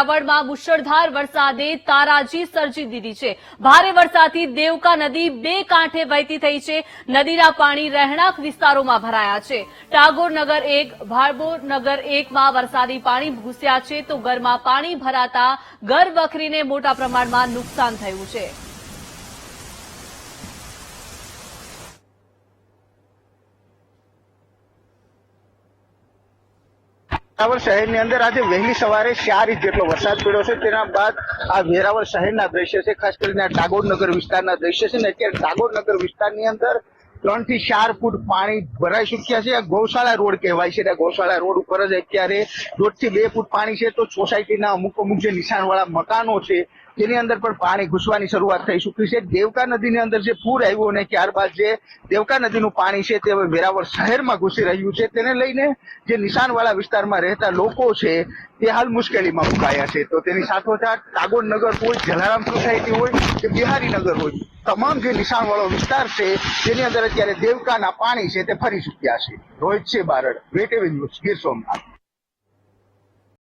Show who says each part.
Speaker 1: વેરાવળમાં મુશળધાર વરસાદે તારાજી સર્જી દીધી છે. ભારે વરસાદથી દેવકા નદી બે કાંઠે વહેતી થઈ છે. નદીના પાણી રહેણાંક વિસ્તારોમાં ભરાયા છે. ટાગોર નગર એક ભાળબોર નગર એકમાં વરસાદી પાણી ઘૂસ્યા છે તો ઘરમાં પાણી ભરાતા ઘર વખરીને મોટા પ્રમાણમાં નુકસાન થયું છે.
Speaker 2: વેરાવળ શહેરની અંદર આજે વહેલી સવારે ચાર ઇંચ જેટલો વરસાદ પડ્યો છે. તેના બાદ આ વેરાવળ શહેરના દ્રશ્ય છે. ખાસ કરીને આ ટાગોરનગર વિસ્તારના દ્રશ્ય છે ને અત્યારે ટાગોરનગર વિસ્તારની અંદર ત્રણથી ચાર ફૂટ પાણી ભરાઈ ચુક્યા છે. આ ગૌશાળા રોડ કહેવાય છે. ગૌશાળા રોડ ઉપર જ અત્યારે દોઢથી બે ફૂટ પાણી છે. તો સોસાયટીના અમુક અમુક જે નિશાનવાળા મકાનો છે તેની અંદર પણ પાણી ઘૂસવાની શરૂઆત થઈ ચૂકી છે. દેવકા નદીની અંદર જે પૂર આવ્યું અને ત્યારબાદ જે દેવકા નદીનું પાણી છે તે હવે વેરાવળ શહેરમાં ઘૂસી રહ્યું છે. તેને લઈને જે નિશાનવાળા વિસ્તારમાં રહેતા લોકો છે તે હાલ મુશ્કેલીમાં મુકાયા છે. તો તેની સાથોસાથ ટાગોર નગર હોય, જલારામ સોસાયટી હોય કે બિહારી નગર હોય, તમામ જે નિશાનવાળો વિસ્તાર છે તેની અંદર અત્યારે દેવકાના પાણી છે તે ફરી ચૂક્યા છે. રોહિત છે બારડ વેટેવી ન્યૂઝ ગીર સોમનાથ.